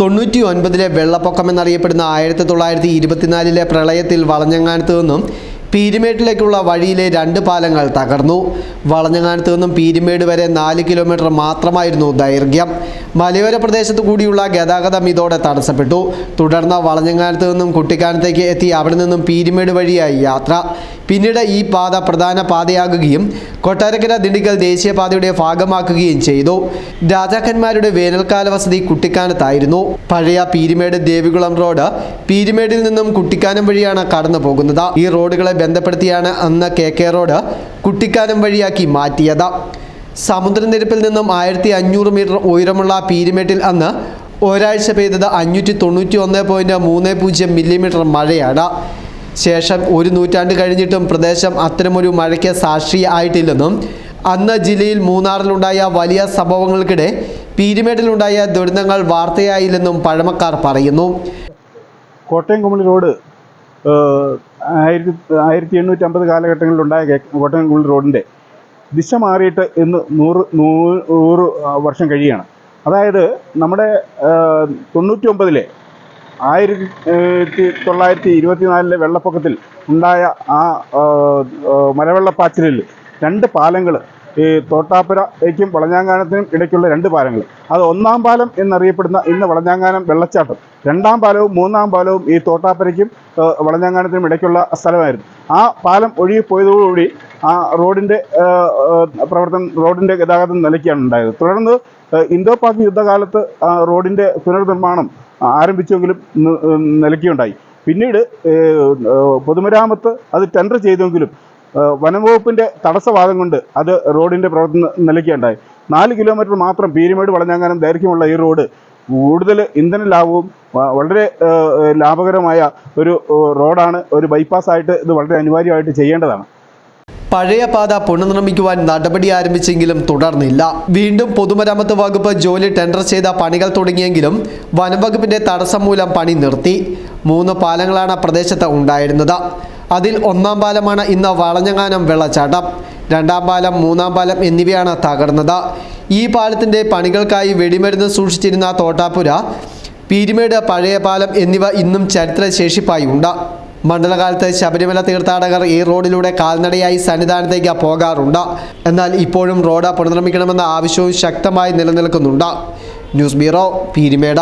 തൊണ്ണൂറ്റി ഒൻപതിലെ വെള്ളപ്പൊക്കം എന്നറിയപ്പെടുന്ന ആയിരത്തി തൊള്ളായിരത്തി ഇരുപത്തിനാലിലെ പ്രളയത്തിൽ വളഞ്ഞങ്ങാനത്ത് നിന്നും പീരുമേട്ടിലേക്കുള്ള വഴിയിലെ രണ്ട് പാലങ്ങൾ തകർന്നു. വളഞ്ഞങ്ങാനത്ത് നിന്നും പീരുമേട് വരെ നാല് കിലോമീറ്റർ മാത്രമായിരുന്നു ദൈർഘ്യം. മലയോര പ്രദേശത്തു കൂടിയുള്ള ഗതാഗതം ഇതോടെ തടസ്സപ്പെട്ടു. തുടർന്ന് വളഞ്ഞങ്ങാനത്ത് നിന്നും കുട്ടിക്കാനത്തേക്ക് എത്തി അവിടെ നിന്നും പീരുമേട് വഴിയായി യാത്ര. പിന്നീട് ഈ പാത പ്രധാന പാതയാകുകയും കൊട്ടാരക്കര ദിണ്ടിക്കൽ ദേശീയപാതയുടെ ഭാഗമാക്കുകയും ചെയ്തു. രാജാക്കന്മാരുടെ വേനൽക്കാല വസതി കുട്ടിക്കാനത്തായിരുന്നു. പഴയ പീരുമേട് ദേവികുളം റോഡ് പീരുമേടിൽ നിന്നും കുട്ടിക്കാനം വഴിയാണ് കടന്നു പോകുന്നത്. ഈ റോഡുകളെ ബന്ധപ്പെടുത്തിയാണ് അന്ന് കെ കെ റോഡ് കുട്ടിക്കാനം വഴിയാക്കി മാറ്റിയത്. സമുദ്രനിരപ്പിൽ നിന്നും ആയിരത്തി അഞ്ഞൂറ് മീറ്റർ ഉയരമുള്ള പീരുമേട്ടിൽ അന്ന് ഒരാഴ്ച പെയ്തത് അഞ്ഞൂറ്റി തൊണ്ണൂറ്റി ഒന്ന് പോയിന്റ് മൂന്ന് പൂജ്യം മില്ലിമീറ്റർ മഴയാണ്. ശേഷം ഒരു നൂറ്റാണ്ട് കഴിഞ്ഞിട്ടും പ്രദേശം അത്തരമൊരു മഴയ്ക്ക് സാക്ഷി ആയിട്ടില്ലെന്നും അന്ന് ജില്ലയിൽ മൂന്നാറിലുണ്ടായ വലിയ സംഭവങ്ങൾക്കിടെ പീരുമേട്ടിലുണ്ടായ ദുരന്തങ്ങൾ വാർത്തയായില്ലെന്നും പഴമക്കാർ പറയുന്നു. കോട്ടയം കുമളി റോഡ് ആയിരത്തി ആയിരത്തി എണ്ണൂറ്റി അമ്പത് കാലഘട്ടങ്ങളിലുണ്ടായ കോട്ടയം കുമളി റോഡിന്റെ ദിശ മാറിയിട്ട് ഇന്ന് നൂറ് നൂറ് വർഷം കഴിയുകയാണ്. അതായത് നമ്മുടെ തൊണ്ണൂറ്റി ഒമ്പതിലെ ആയിരത്തി തൊള്ളായിരത്തി ഇരുപത്തിനാലിലെ വെള്ളപ്പൊക്കത്തിൽ ഉണ്ടായ ആ മലവെള്ളപ്പാച്ചിലിൽ രണ്ട് പാലങ്ങൾ ഈ തോട്ടാപ്പുരയ്ക്കും വളഞ്ഞാങ്കാനത്തിനും ഇടയ്ക്കുള്ള രണ്ട് പാലങ്ങൾ. അത് ഒന്നാം പാലം എന്നറിയപ്പെടുന്ന ഇന്ന് വളഞ്ഞാങ്കാനം വെള്ളച്ചാട്ടം. രണ്ടാം പാലവും മൂന്നാം പാലവും ഈ തോട്ടാപ്പുരയ്ക്കും വളഞ്ഞാങ്കാനത്തിനും ഇടയ്ക്കുള്ള സ്ഥലമായിരുന്നു. ആ പാലം ഒഴുകിപ്പോയതോടുകൂടി ആ റോഡിന്റെ പ്രവർത്തനം റോഡിന്റെ ഗതാഗതം നിലയ്ക്കാണ് ഉണ്ടായത്. തുടർന്ന് ഇന്തോ പാക് യുദ്ധകാലത്ത് റോഡിന്റെ പുനർനിർമ്മാണം ആരംഭിച്ചെങ്കിലും നിലയ്ക്കുണ്ടായി പിന്നീട് പൊതുമരാമത്ത് അത് ടെൻഡർ ചെയ്തെങ്കിലും വനംവകുപ്പിന്റെ തടസ്സവാദം കൊണ്ട് അത് റോഡിന്റെ പ്രവർത്തനം നിലയ്ക്കുണ്ടായി നാല് കിലോമീറ്റർ മാത്രം പീരുമേട് വളഞ്ഞാങ്ങാനം ദൈർഘ്യമുള്ള ഈ റോഡ് കൂടുതൽ ഇന്ധന ലാഭവും വളരെ ലാഭകരമായ ഒരു റോഡാണ് ഒരു ബൈപ്പാസ് ആയിട്ട് ഇത് വളരെ അനിവാര്യമായിട്ട് ചെയ്യേണ്ടതാണ്. പഴയ പാത പുനർനിർമ്മിക്കുവാൻ നടപടി ആരംഭിച്ചെങ്കിലും തുടർന്നില്ല. വീണ്ടും പൊതുമരാമത്ത് വകുപ്പ് ജോലി ടെൻഡർ ചെയ്ത പണികൾ തുടങ്ങിയെങ്കിലും വനംവകുപ്പിന്റെ തടസ്സം മൂലം പണി നിർത്തി. മൂന്ന് പാലങ്ങളാണ് പ്രദേശത്ത് ഉണ്ടായിരുന്നത്. അതിൽ ഒന്നാം പാലമാണ് ഇന്ന് വളഞ്ഞങ്ങാനം വെള്ളച്ചാട്ടം. രണ്ടാം പാലം മൂന്നാം പാലം എന്നിവയാണ് തകർന്നത്. ഈ പാലത്തിന്റെ പണികൾക്കായി വെടിമരുന്ന് സൂക്ഷിച്ചിരുന്ന തോട്ടാപ്പുര പീരുമേട് പഴയ പാലം എന്നിവ ഇന്നും ചരിത്രശേഷിപ്പായി ഉണ്ട്. മണ്ഡലകാലത്ത് ശബരിമല തീർത്ഥാടകർ ഈ റോഡിലൂടെ കാൽനടയായി സന്നിധാനത്തേക്ക് പോകാറുണ്ട്. എന്നാൽ ഇപ്പോഴും റോഡ് പുനർനിർമ്മിക്കണമെന്ന ആവശ്യവും ശക്തമായി നിലനിൽക്കുന്നുണ്ട്. News bureau Peerumedu.